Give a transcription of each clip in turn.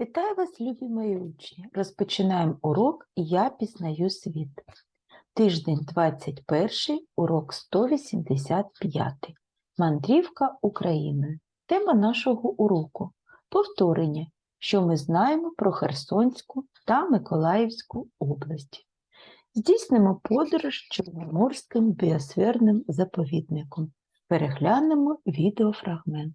Вітаю вас, любі мої учні! Розпочинаємо урок Я пізнаю світ. Тиждень 21, урок 185. Мандрівка Україною. Тема нашого уроку повторення, що ми знаємо про Херсонську та Миколаївську області. Здійснимо подорож Чорноморським біосферним заповідником. Переглянемо відеофрагмент.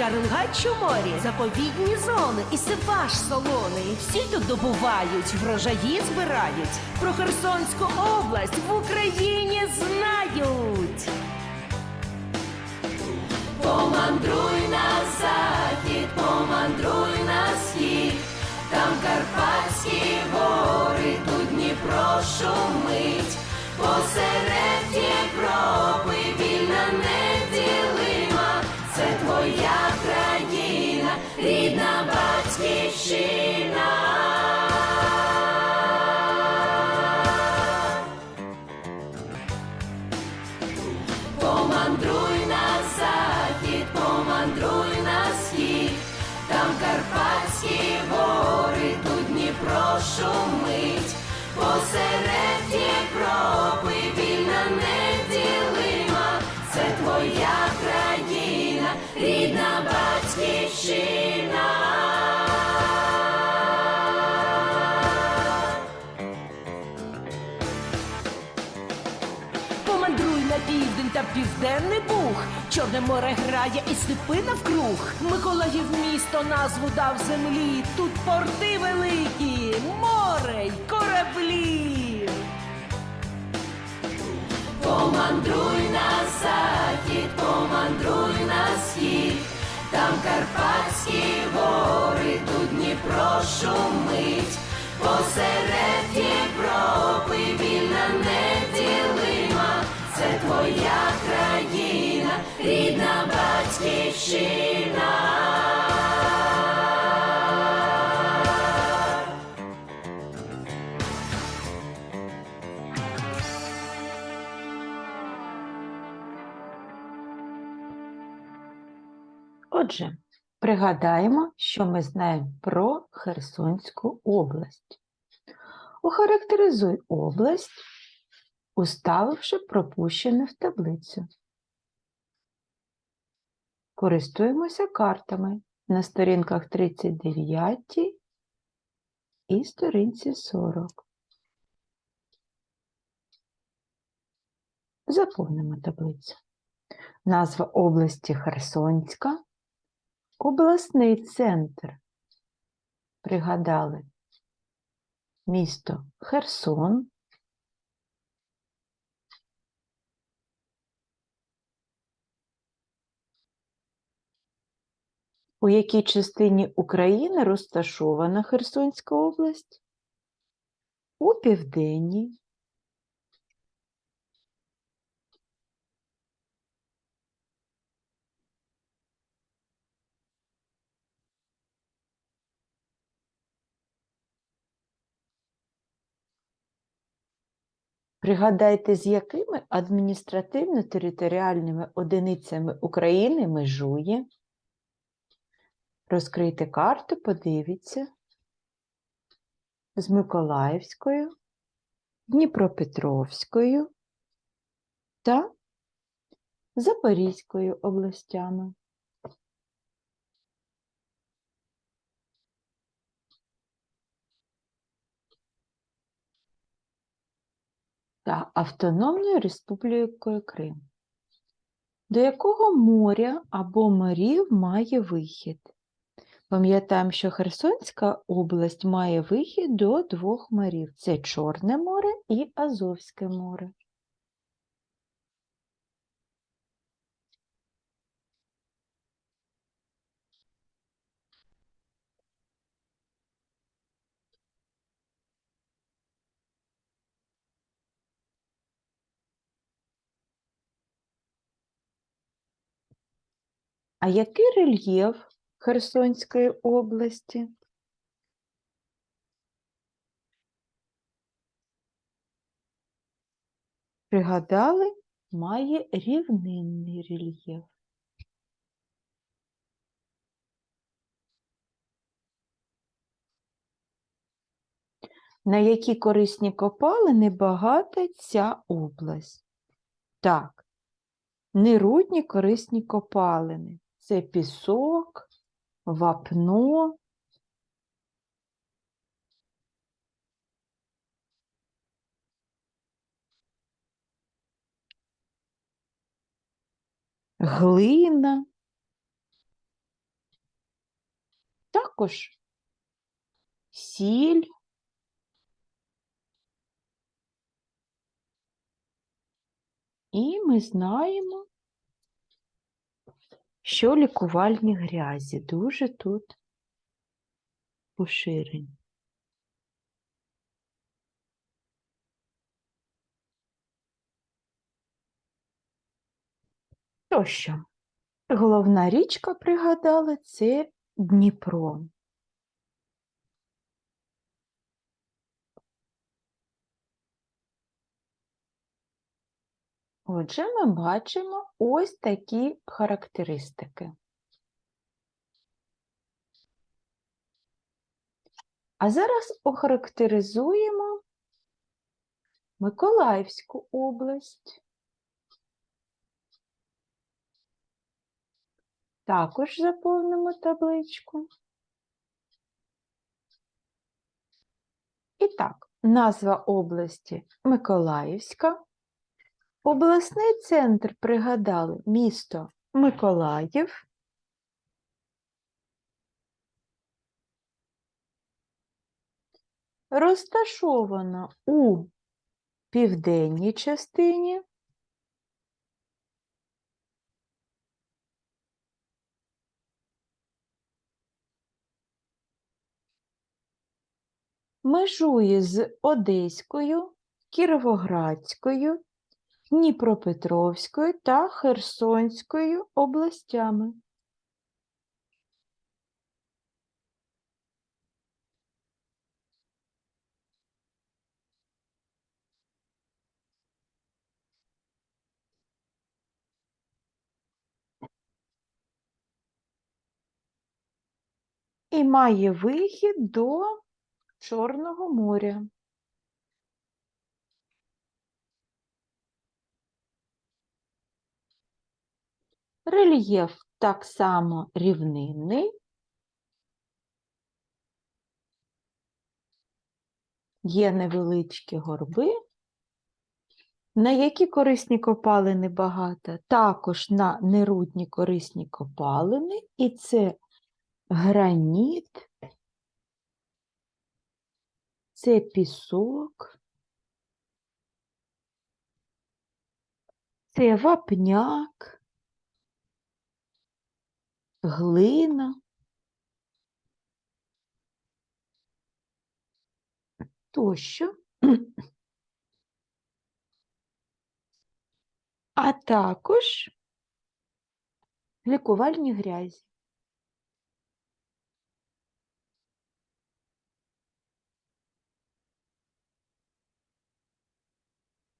Стрілка, у морі, заповідні зони і сиваш солоний. Всі тут добувають, врожаї збирають. Про Херсонську область в Україні знають. Помандруй на захід, помандруй на схід, там Карпатські гори, тут Дніпро шумить, посеред Європи вільна неділима, твоя країна, рідна батьківщина. Чорне море грає і степи навкруг. Миколаїв місто назву дав землі. Тут порти великі, море й кораблі. Помандруй на захід, помандруй на схід, там Карпатські гори, тут Дніпро шумить, посеред Європи вільна неділима, це твоя країна, рідна батьківщина. Отже, пригадаємо, що ми знаємо про Херсонську область. Охарактеризуй область, уставивши пропущене в таблицю. Користуємося картами на сторінках 39 і сторінці 40. Заповнимо таблицю. Назва області Херсонська, обласний центр. Пригадали місто Херсон, у якій частині України розташована Херсонська область? У південній. Пригадайте, з якими адміністративно-територіальними одиницями України межує. Розкрийте карту, подивіться. З Миколаївською, Дніпропетровською та Запорізькою областями. та Автономною Республікою Крим. До якого моря або морів має вихід? Пам'ятаємо, що Херсонська область має вихід до двох морів: це Чорне море і Азовське море. А який рельєф Херсонської області? Пригадали, має рівнинний рельєф. На які корисні копалини багата ця область? Так, нерудні корисні копалини. Це пісок, вапно, глина. Також сіль. І ми знаємо, що лікувальні грязі дуже тут поширені. Тощо, головна річка, пригадали, це Дніпро. Отже, ми бачимо ось такі характеристики. А зараз охарактеризуємо Миколаївську область. Також заповнимо табличку. І так, назва області Миколаївська. Обласний центр пригадали місто Миколаїв. Розташовано у південній частині. Межує з Одеською, Кіровоградською, Дніпропетровською та Херсонською областями. І має вихід до Чорного моря. Рельєф так само рівнинний. Є невеличкі горби. На які корисні копалини багато? Також на нерудні корисні копалини, і це граніт, це пісок, це вапняк, глина. Тощо. А також лікувальні грязі.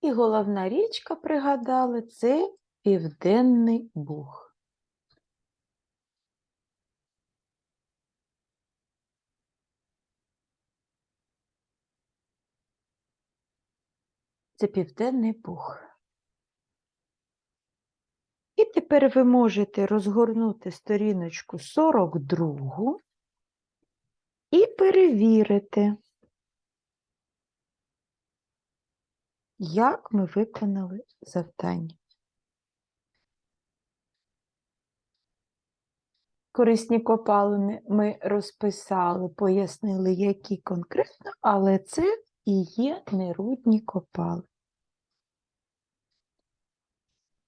І головна річка, пригадали, це Південний Буг. Це Південний Буг. І тепер ви можете розгорнути сторіночку 42 і перевірити, як ми виконали завдання. Корисні копалини ми розписали, пояснили, які конкретно, але це і є нерудні копалини.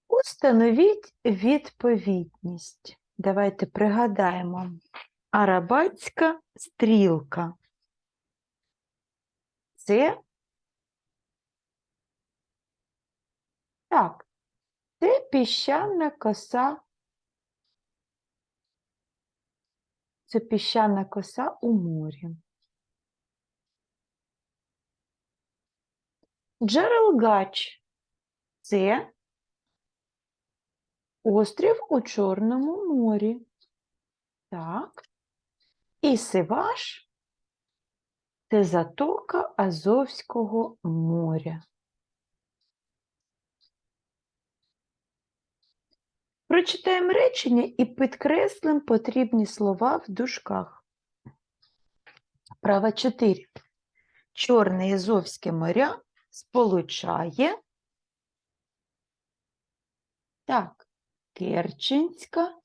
Установіть відповідність. Давайте пригадаємо. Арабатська стрілка. Це так, це піщана коса це піщана коса у морі. Джерелгач це острів у Чорному морі. Так. І Сиваш це затока Азовського моря. Прочитаємо речення і підкреслимо потрібні слова в дужках. Права 4. Чорне і Азовське моря сполучає. Так, Керченська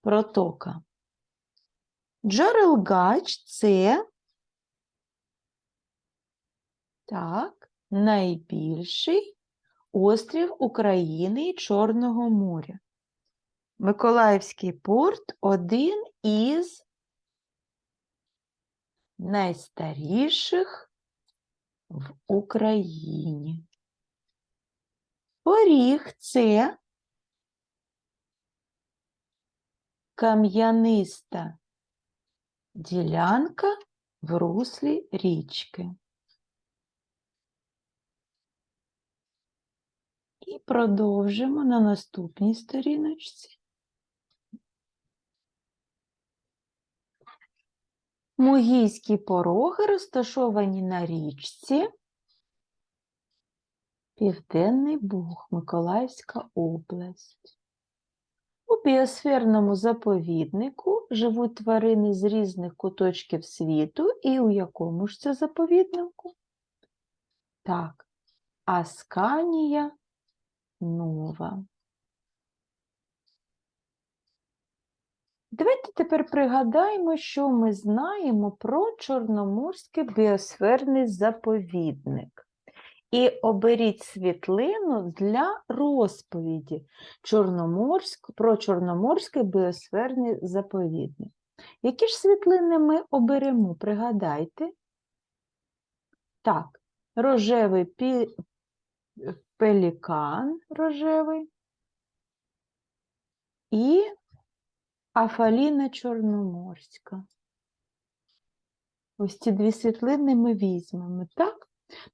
протока. Джерелгач це так, найбільший острів України і Чорного моря. Миколаївський порт один із найстаріших в Україні. Поріг це кам'яниста ділянка в руслі річки. І продовжимо на наступній сторіночці. Мугійські пороги розташовані на річці Південний Буг, Миколаївська область. У біосферному заповіднику живуть тварини з різних куточків світу, і у якому ж це заповіднику? Так, Асканія Нова. Давайте тепер пригадаємо, що ми знаємо про Чорноморський біосферний заповідник. І оберіть світлину для розповіді Чорноморськ, про Чорноморський біосферний заповідник. Які ж світлини ми оберемо? Пригадайте. Так, рожевий пі... пелікан рожевий і Афаліна Чорноморська. Ось ці дві світлини ми візьмемо, так?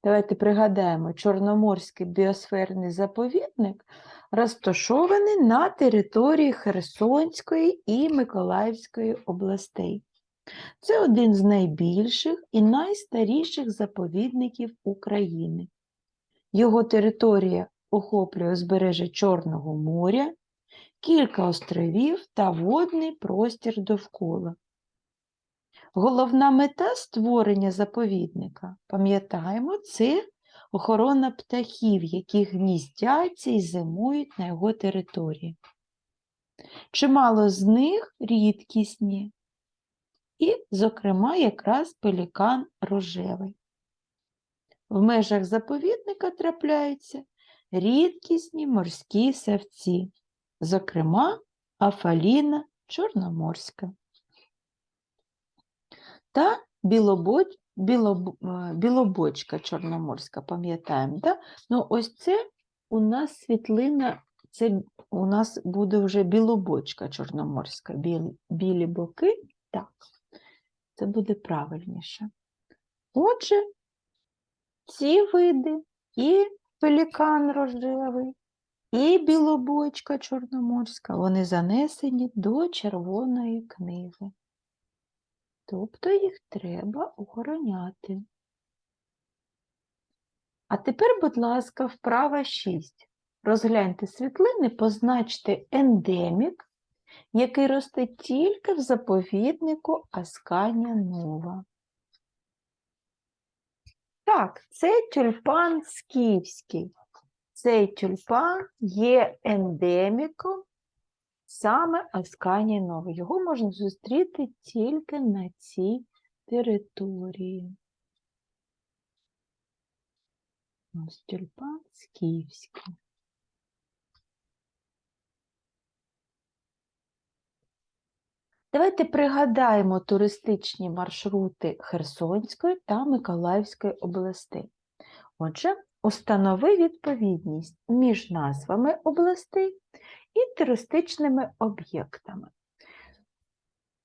Давайте пригадаємо, Чорноморський біосферний заповідник розташований на території Херсонської і Миколаївської областей. Це один з найбільших і найстаріших заповідників України. Його територія охоплює узбережжя Чорного моря, кілька островів та водний простір довкола. Головна мета створення заповідника, пам'ятаємо, це охорона птахів, які гніздяться і зимують на його території. Чимало з них рідкісні, і, зокрема, якраз пелікан рожевий. В межах заповідника трапляються рідкісні морські савці, зокрема, афаліна чорноморська та білобоч, білоб, е, білобочка чорноморська, пам'ятаємо, да? Ну, ось це у нас світлина, це у нас буде вже білобочка чорноморська, білі, білі боки, так, це буде правильніше. Отже, ці види і пелікан рожевий, і білобочка чорноморська, вони занесені до червоної книги. Тобто їх треба охороняти. А тепер, будь ласка, вправа 6. Розгляньте світлини, позначте ендемік, який росте тільки в заповіднику Асканія Нова. Так, це тюльпан скіфський. Цей тюльпан є ендеміком саме Асканія Нова. Його можна зустріти тільки на цій території. Ось тюльпан скіфський. Давайте пригадаємо туристичні маршрути Херсонської та Миколаївської областей. Отже, установи відповідність між назвами областей і туристичними об'єктами.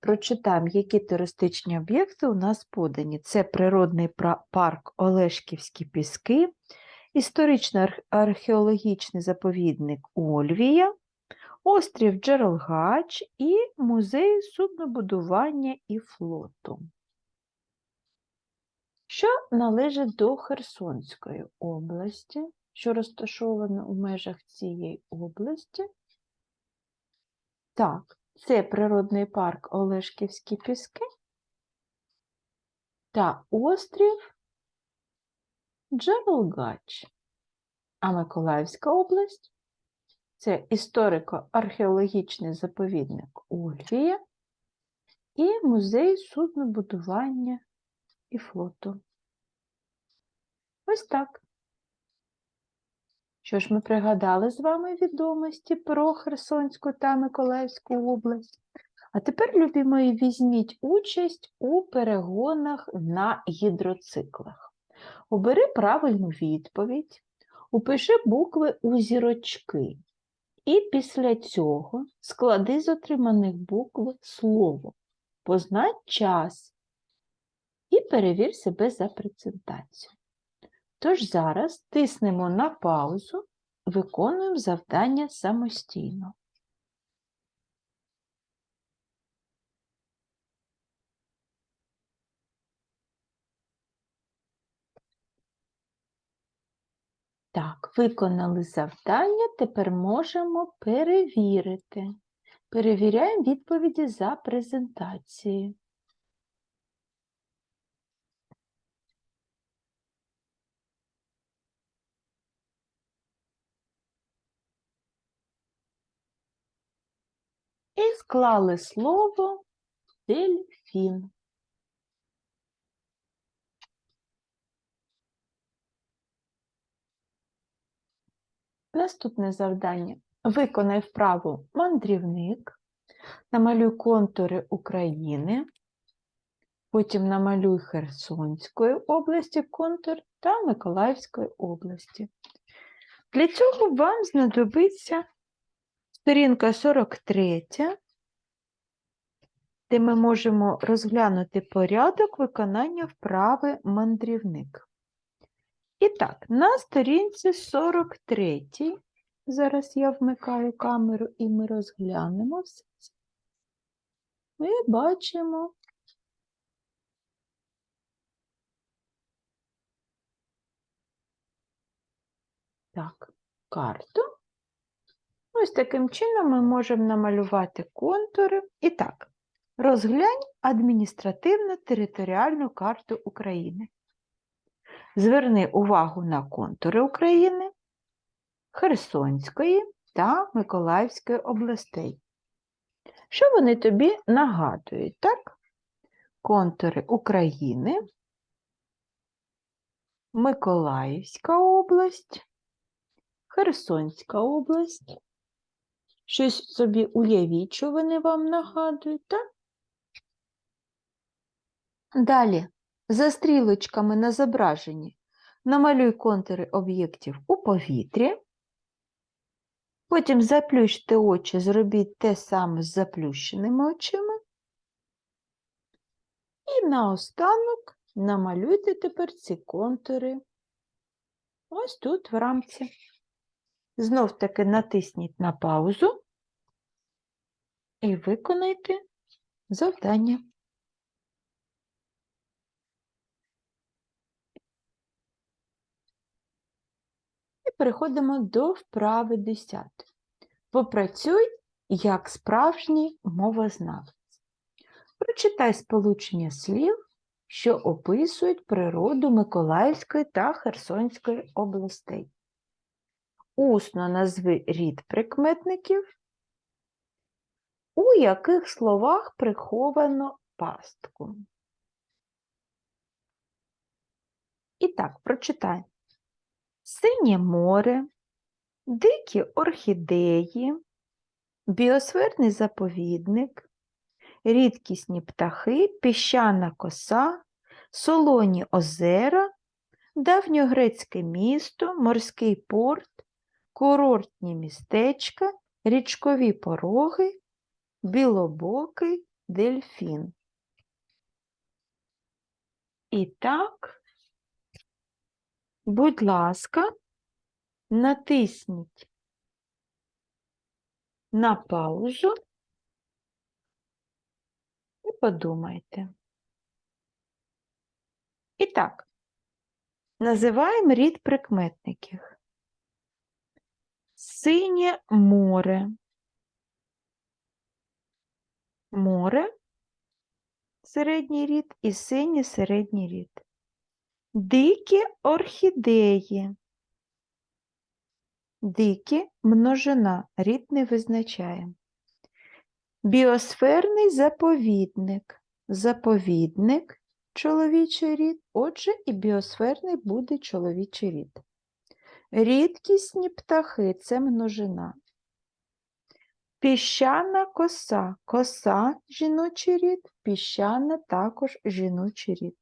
прочитаємо, які туристичні об'єкти у нас подані. Це природний парк Олешківські піски, історично-археологічний заповідник Ольвія, острів Джерелгач і музей суднобудування і флоту. Що належить до Херсонської області, що розташовано у межах цієї області? Так, це природний парк Олешківські піски та острів Джерелгач. А Миколаївська область це історико-археологічний заповідник Ольвія і музей суднобудування і флоту. Ось так. Що ж ми пригадали з вами відомості про Херсонську та Миколаївську область? А тепер, любі мої, візьміть участь у перегонах на гідроциклах. Обери правильну відповідь, упиши букви у зірочки. І після цього склади з отриманих букв слово, позначь час і перевір себе за презентацію. Тож зараз тиснемо на паузу, виконуємо завдання самостійно. Так, виконали завдання, тепер можемо перевірити. Перевіряємо відповіді за презентацією. І склали слово дельфін. Наступне завдання. Виконай вправу мандрівник, намалюй контури України, потім намалюй Херсонської області контур та Миколаївської області. Для цього вам знадобиться сторінка 43, де ми можемо розглянути порядок виконання вправи мандрівник. І так, на сторінці 43, зараз я вмикаю камеру і ми розглянемо все це. Ми бачимо так, карту. Ось таким чином ми можемо намалювати контури. І так, розглянь адміністративно-територіальну карту України. Зверни увагу на контури України, Херсонської та Миколаївської областей. Що вони тобі нагадують, так? Контури України, Миколаївська область, Херсонська область. Щось собі уявіть, що вони вам нагадують, так? Далі, за стрілочками на зображенні намалюй контури об'єктів у повітрі. Потім заплющте очі, зробіть те саме з заплющеними очима. І наостанок намалюйте тепер ці контури ось тут в рамці. Знов таки натисніть на паузу і виконайте завдання. Переходимо до вправи 10. Попрацюй як справжній мовознавець. Прочитай сполучення слів, що описують природу Миколаївської та Херсонської областей. Усно назви рід прикметників, у яких словах приховано пастку. І так, прочитай. Синє море, дикі орхідеї, біосферний заповідник, рідкісні птахи, піщана коса, солоні озера, давньогрецьке місто, морський порт, курортні містечка, річкові пороги, білобокий, дельфін. І так, будь ласка, натисніть на паузу і подумайте. І так, називаємо рід прикметників. Синє море. Море середній рід і синій середній рід. Дикі орхідеї. Дикі множина, рід не визначає. Біосферний заповідник. Заповідник чоловічий рід, отже, і біосферний буде чоловічий рід. Рідкісні птахи це множина. Піщана коса. Коса жіночий рід, піщана також жіночий рід.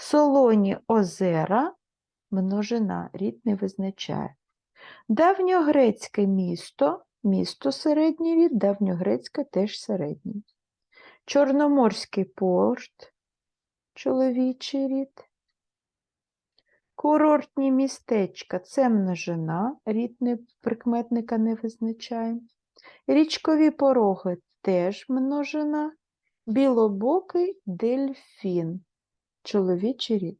Солоні озера множина, рід не визначає. Давньогрецьке місто, місто середній рід, давньогрецьке теж середній. Чорноморський порт, чоловічий рід. Курортні містечка це множина, рід прикметника не визначає. Річкові пороги теж множина. Білобокий дельфін, чоловічий рід.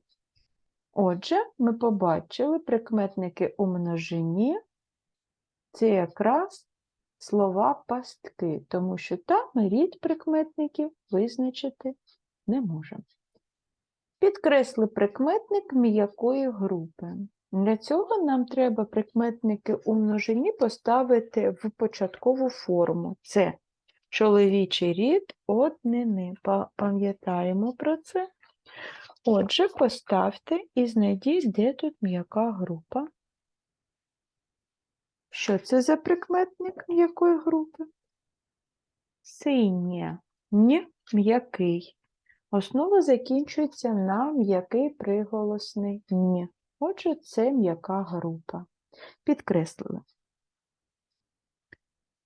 Отже, ми побачили прикметники у множині. Це якраз слова пастки, тому що там рід прикметників визначити не можемо. Підкресли прикметник м'якої групи. Для цього нам треба прикметники у множині поставити в початкову форму. Це чоловічий рід однини. Па- Пам'ятаємо про це. Отже, поставте і знайдіть, де тут м'яка група. Що це за прикметник м'якої групи? Синє, ні, м'який. Основа закінчується на м'який приголосний ні. Отже, це м'яка група. Підкреслили.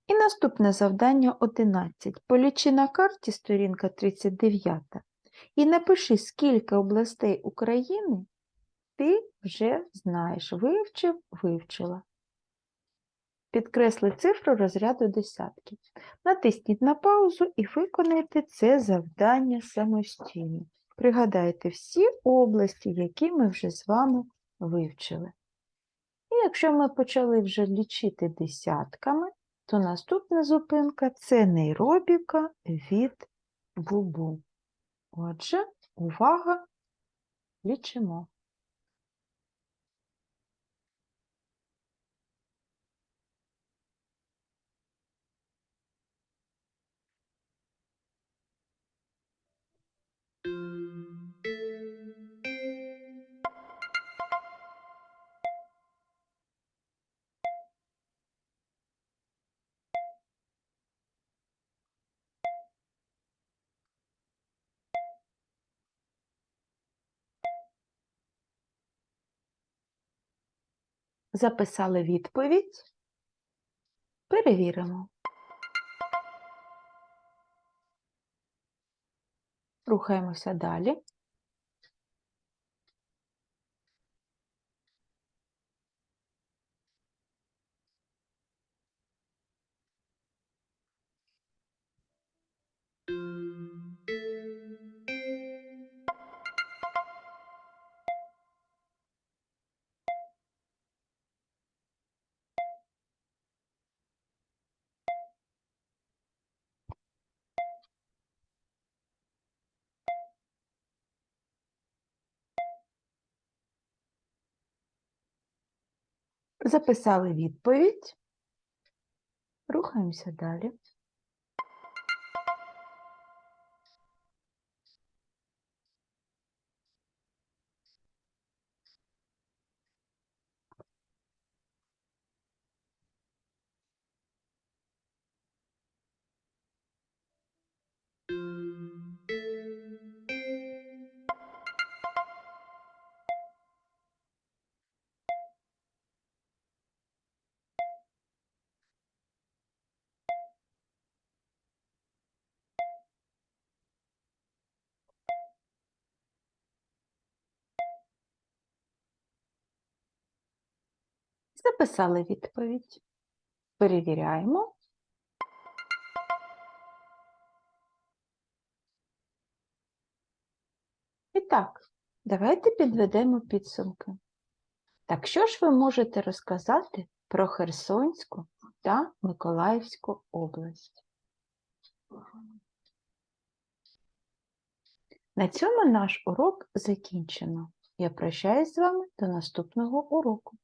І наступне завдання 11. Полічи на карті сторінка 39 і напиши, скільки областей України ти вже знаєш. Вивчив, вивчила. Підкресли цифру розряду десятки. Натисніть на паузу і виконайте це завдання самостійно. Пригадайте всі області, які ми вже з вами вивчили. І якщо ми почали вже лічити десятками, то наступна зупинка це нейробіка від бубу. Отже, увага, лічимо. Записали відповідь. Перевіримо. Рухаємося далі. Записали відповідь. Рухаємося далі. Записали відповідь. Перевіряємо. І так, давайте підведемо підсумки. Так що ж ви можете розказати про Херсонську та Миколаївську область? На цьому наш урок закінчено. Я прощаюсь з вами до наступного уроку.